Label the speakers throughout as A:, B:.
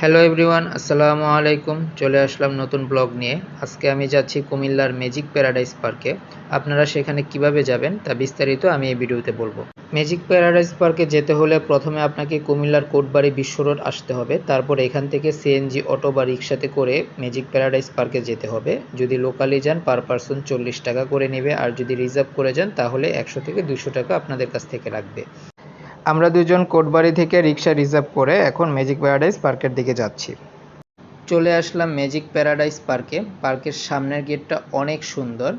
A: Hello everyone আসসালামু আলাইকুম চলে আসলাম নতুন ব্লগ নিয়ে। আজকে আমি যাচ্ছি কুমিল্লার ম্যাজিক প্যারাডাইস পার্কে আপনারা সেখানে কীভাবে যাবেন তা বিস্তারিত আমি এই ভিডিওতে বলব। ম্যাজিক প্যারাডাইস পার্কে যেতে হলে প্রথমে আপনাকে কুমিল্লার কোটবাড়ি বিশ্ব রোড আসতে হবে। তারপর এখান থেকে সিএনজি অটো বা রিক্সাতে করে ম্যাজিক প্যারাডাইস পার্কে যেতে হবে। যদি লোকালি যান পার পারসন চল্লিশ টাকা করে নেবে। আর যদি রিজার্ভ করে যান, তাহলে একশো থেকে দুশো টাকা আপনাদের কাছ থেকে লাগবে। আমরা দুজন কোটবাড়ি থেকে রিক্সা রিজার্ভ করে এখন ম্যাজিক প্যারাডাইস পার্কের দিকে যাচ্ছি। চলে আসলাম ম্যাজিক প্যারাডাইস পার্কে। পার্কের সামনের গেটটা অনেক সুন্দর।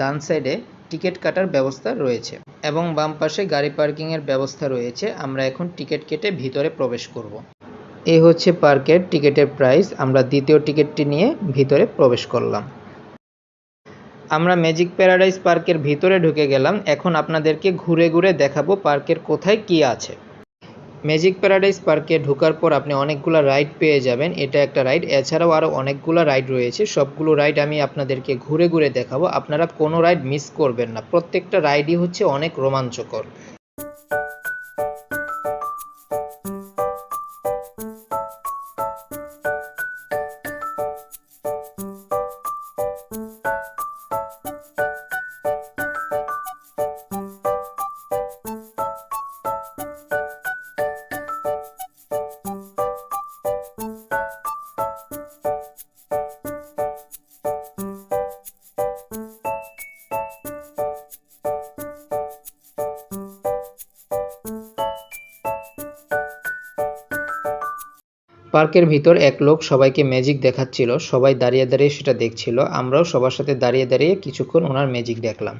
A: ডান সাইডে টিকিট কাটার ব্যবস্থা রয়েছে এবং বাম পাশে গাড়ি পার্কিংয়ের ব্যবস্থা রয়েছে। আমরা এখন টিকিট কেটে ভিতরে প্রবেশ করব। এই হচ্ছে পার্কের টিকিটের প্রাইস। আমরা দ্বিতীয় টিকিটটি নিয়ে ভিতরে প্রবেশ করলাম। আমরা ম্যাজিক প্যারাডাইস পার্কের ভিতরে ঢুকে গেলাম। এখন আপনাদেরকে ঘুরে ঘুরে দেখাবো পার্কের কোথায় কি আছে। ম্যাজিক প্যারাডাইস পার্কে ঢোকার পর আপনি অনেকগুলো রাইড পেয়ে যাবেন। এটা একটা রাইড এছাড়াও আরও অনেকগুলো রাইড রয়েছে। সবগুলো রাইড আমি আপনাদেরকে ঘুরে ঘুরে দেখাবো। আপনারা কোনো রাইড মিস করবেন না। প্রত্যেকটা রাইডই হচ্ছে অনেক রোমাঞ্চকর। পার্কের ভিতর এক লোক সবাইকে ম্যাজিক দেখাচ্ছিল, সবাই দাঁড়িয়ে দাঁড়িয়ে সেটা দেখছিল, আমরাও সবার সাথে দাঁড়িয়ে দাঁড়িয়ে কিছুক্ষণ ওনার ম্যাজিক দেখলাম।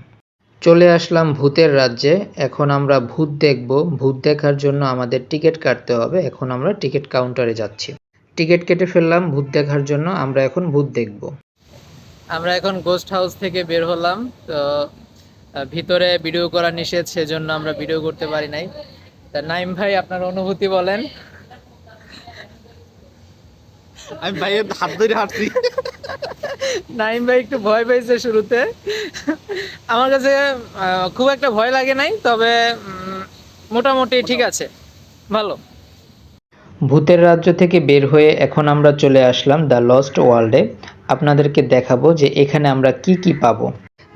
A: চলে আসলাম ভূতের রাজ্যে, এখন আমরা ভূত দেখব, ভূত দেখার জন্য আমাদের টিকিট কাটতে হবে, এখন আমরা টিকিট কাউন্টারে যাচ্ছি। টিকিট কেটে ফেললাম, ভূত দেখার জন্য আমরা এখন ভূত দেখব। আমরা এখন গোস্ট হাউস থেকে বের হলাম, তো ভিতরে ভিডিও করা নিষেধ, সেজন্য আমরা ভিডিও করতে পারি নাই। তা নাইম ভাই, আপনার অনুভূতি বলেন।
B: আমি ভাইয়ের হাত ধরে হাঁটছি।
A: নাইম ভাই একটু ভয় পেয়েছে শুরুতে। আমার কাছে খুব একটা ভয় লাগে নাই তবে মোটামুটি ঠিক আছে। ভালো। ভূতের রাজ্য থেকে বের হয়ে এখন আমরা চলে আসলাম দ্য লস্ট ওয়ার্ল্ডে। আপনাদেরকে দেখাবো যে এখানে আমরা কি কি পাবো।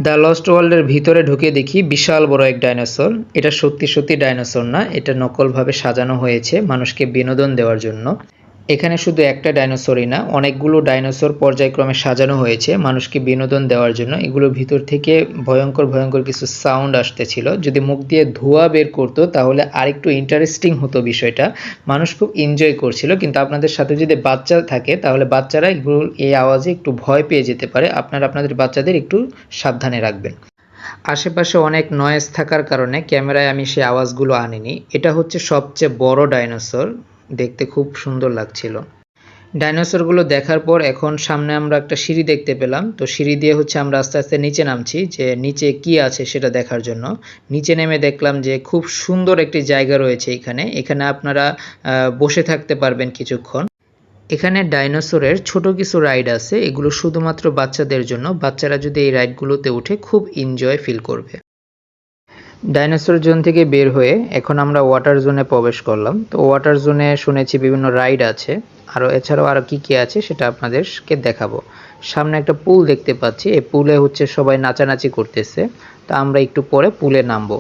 A: দ্য লস্ট ওয়ার্ল্ডের ভিতরে ঢুকে দেখি বিশাল বড় এক ডাইনোসর। এটা সত্যি সত্যি ডাইনোসর না এটা নকলভাবে সাজানো হয়েছে মানুষকে বিনোদন দেওয়ার জন্য। এখানে শুধু একটা ডাইনোসরই না, অনেকগুলো ডাইনোসর পর্যায়ক্রমে সাজানো হয়েছে মানুষকে বিনোদন দেওয়ার জন্য। এগুলোর ভিতর থেকে ভয়ঙ্কর ভয়ঙ্কর কিছু সাউন্ড আসতেছিল। যদি মুখ দিয়ে ধোঁয়া বের করতো, তাহলে আরেকটু ইন্টারেস্টিং হতো বিষয়টা। মানুষ খুব এনজয় করছিল, কিন্তু আপনাদের সাথে যদি বাচ্চা থাকে, তাহলে বাচ্চারা এগুলো এই আওয়াজে একটু ভয় পেয়ে যেতে পারে। আপনারা আপনাদের বাচ্চাদের একটু সাবধানে রাখবেন। আশেপাশে অনেক নয়েজ থাকার কারণে ক্যামেরায় আমি সেই আওয়াজগুলো আনিনি। এটা হচ্ছে সবচেয়ে বড় ডাইনোসর। দেখতে খুব সুন্দর লাগছিল। ডাইনোসরগুলো দেখার পর এখন সামনে আমরা একটা সিঁড়ি দেখতে পেলাম। তো সিঁড়ি দিয়ে হচ্ছে আমরা আস্তে আস্তে নিচে নামছি, যে নিচে কি আছে সেটা দেখার জন্য। নিচে নেমে দেখলাম যে খুব সুন্দর একটি জায়গা রয়েছে এখানে। এখানে আপনারা বসে থাকতে পারবেন কিছুক্ষণ। এখানে ডাইনোসরের ছোট কিছু রাইড আছে। এগুলো শুধুমাত্র বাচ্চাদের জন্য। বাচ্চারা যদি এই রাইডগুলোতে উঠে খুব এনজয় ফিল করবে। ডাইনোসর জোন থেকে বের হয়ে এখন আমরা ওয়াটার জোনে প্রবেশ করলাম। তো ওয়াটার জোনে শুনেছি বিভিন্ন রাইড আছে। আরও এছাড়াও আরও কী কী আছে সেটা আপনাদেরকে দেখাবো। সামনে একটা পুল দেখতে পাচ্ছি। এই পুলে হচ্ছে সবাই নাচানাচি করতেছে। তো আমরা একটু পরে পুলে নামবো।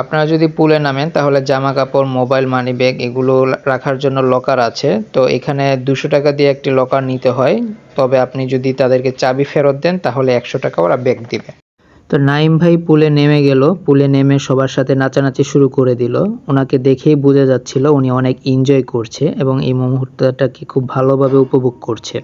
A: আপনারা যদি পুলে নামেন, তাহলে জামা কাপড় মোবাইল মানি ব্যাগ এগুলো রাখার জন্য লকার আছে। তো এখানে দুশো টাকা দিয়ে একটি লকার নিতে হয়। তবে আপনি যদি তাদেরকে চাবি ফেরত দেন, তাহলে একশো টাকা ওরা ব্যাগ দিবে। তো নাইম ভাই পুলে নেমে গেল। পুলে নেমে সবার সাথে নাচানাচি শুরু করে দিল। ওনাকে দেখেই বোঝা যাচ্ছিল উনি অনেক এনজয় করছে এবং এই মুহূর্তটাকে খুব ভালোভাবে উপভোগ করছে।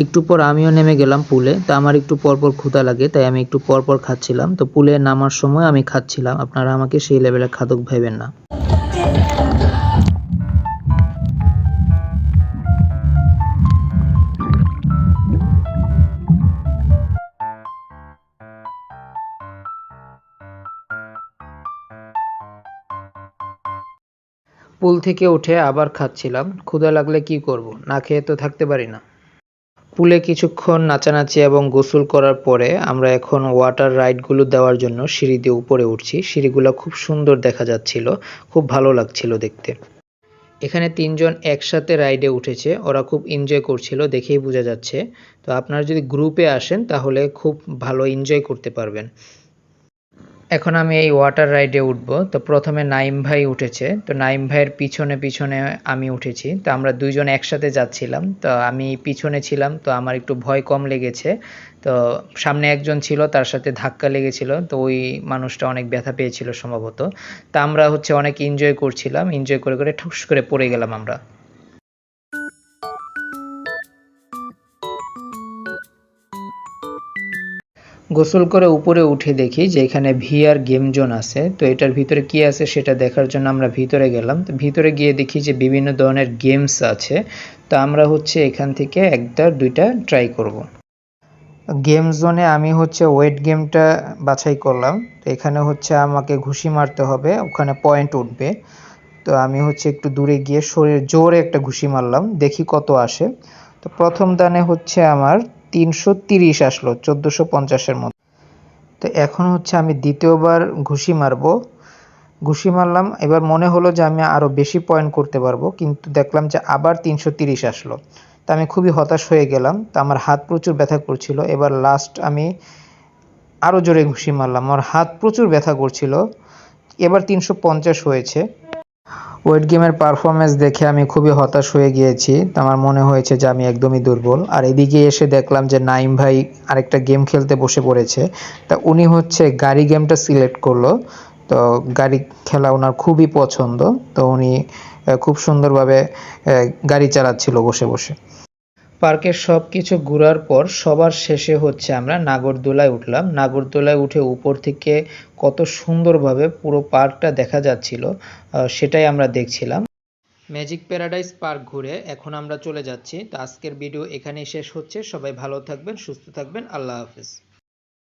A: একটু পর আমিও নেমে গেলাম পুলে। তো আমার একটু পরপর ক্ষুধা লাগে, তাই আমি একটু পরপর খাচ্ছিলাম। তো পুলে নামার সময় আমি খাচ্ছিলাম। আপনারা আমাকে সেই লেভেলে খাদক ভাইবেন না। পুল থেকে উঠে আবার খাচ্ছিলাম। ক্ষুধা লাগলে কি করব? না খেয়ে তো থাকতে পারি না। পুলে কিছুক্ষণ নাচানাচি এবং গোসল করার পরে আমরা এখন ওয়াটার রাইডগুলো দেওয়ার জন্য সিঁড়ি দিয়ে উপরে উঠছি। সিঁড়িগুলো খুব সুন্দর দেখা যাচ্ছিল। খুব ভালো লাগছিল দেখতে। এখানে তিনজন একসাথে রাইডে উঠেছে। ওরা খুব এনজয় করছিল, দেখেই বোঝা যাচ্ছে। তো আপনারা যদি গ্রুপে আসেন তাহলে খুব ভালো এনজয় করতে পারবেন। এখন আমি এই ওয়াটার রাইডে উঠবো। তো প্রথমে নাইম ভাই উঠেছে। তো নাইম ভাইয়ের পিছনে পিছনে আমি উঠেছি। তো আমরা দুইজন একসাথে যাচ্ছিলাম। তো আমি পিছনে ছিলাম। তো আমার একটু ভয় কম লেগেছে। তো সামনে একজন ছিল, তার সাথে ধাক্কা লেগেছিল। তো ওই মানুষটা অনেক ব্যথা পেয়েছিল সম্ভবত। তা আমরা হচ্ছে অনেক এনজয় করছিলাম। এনজয় করে করে ঠুস করে পড়ে গেলাম আমরা। গোসল করে উপরে উঠে দেখি যে এখানে ভিআর গেম জোন আছে। তো এটার ভিতরে কি আছে সেটা দেখার জন্য আমরা ভিতরে গেলাম। তো ভিতরে গিয়ে দেখি যে বিভিন্ন ধরনের গেমস আছে। তো আমরা হচ্ছে এখান থেকে একটা, দুইটা ট্রাই করব। গেম জোনে আমি হচ্ছে ওয়েট গেমটা বাছাই করলাম। তো এখানে হচ্ছে আমাকে ঘুষি মারতে হবে, ওখানে পয়েন্ট উঠবে। তো আমি হচ্ছে একটু দূরে গিয়ে শরীর জোরে একটা ঘুষি মারলাম, দেখি কত আসে। তো প্রথম দানে হচ্ছে আমার তিনশো তিরিশ আসলো, চোদ্দোশো পঞ্চাশের মতো তো এখন হচ্ছে আমি দ্বিতীয়বার ঘুষি মারবো। ঘুষি মারলাম, এবার মনে হলো যে আমি আরও বেশি পয়েন্ট করতে পারব, কিন্তু দেখলাম যে আবার তিনশো তিরিশ আসলো। তো আমি খুবই হতাশ হয়ে গেলাম, তো আমার হাত প্রচুর ব্যথা করছিল। এবার লাস্ট আমি আরও জোরে ঘুষি মারলাম, আমার হাত প্রচুর ব্যথা করছিল। এবার তিনশো পঞ্চাশ হয়েছে। ওয়েট গেমের পারফরমেন্স দেখে আমি খুবই হতাশ হয়ে গিয়েছি। আমার মনে হয়েছে যে আমি একদমই দুর্বল। আর এদিকে এসে দেখলাম যে নাইম ভাই আরেকটা গেম খেলতে বসে পড়েছে। তা উনি হচ্ছে গাড়ি গেমটা সিলেক্ট করল। তো গাড়ি খেলা ওনার খুবই পছন্দ। তো উনি খুব সুন্দরভাবে গাড়ি চালাচ্ছিল বসে বসে। পার্কের সব কিছু ঘোরার পর সবার শেষে হচ্ছে আমরা নাগরদোলায় উঠলাম। নাগরদোলায় উঠে উপর থেকে কত সুন্দরভাবে পুরো পার্কটা দেখা যাচ্ছিল সেটাই আমরা দেখছিলাম। ম্যাজিক প্যারাডাইস পার্ক ঘুরে এখন আমরা চলে যাচ্ছি। তো আজকের ভিডিও এখানেই শেষ হচ্ছে। সবাই ভালো থাকবেন, সুস্থ থাকবেন। আল্লাহ হাফেজ।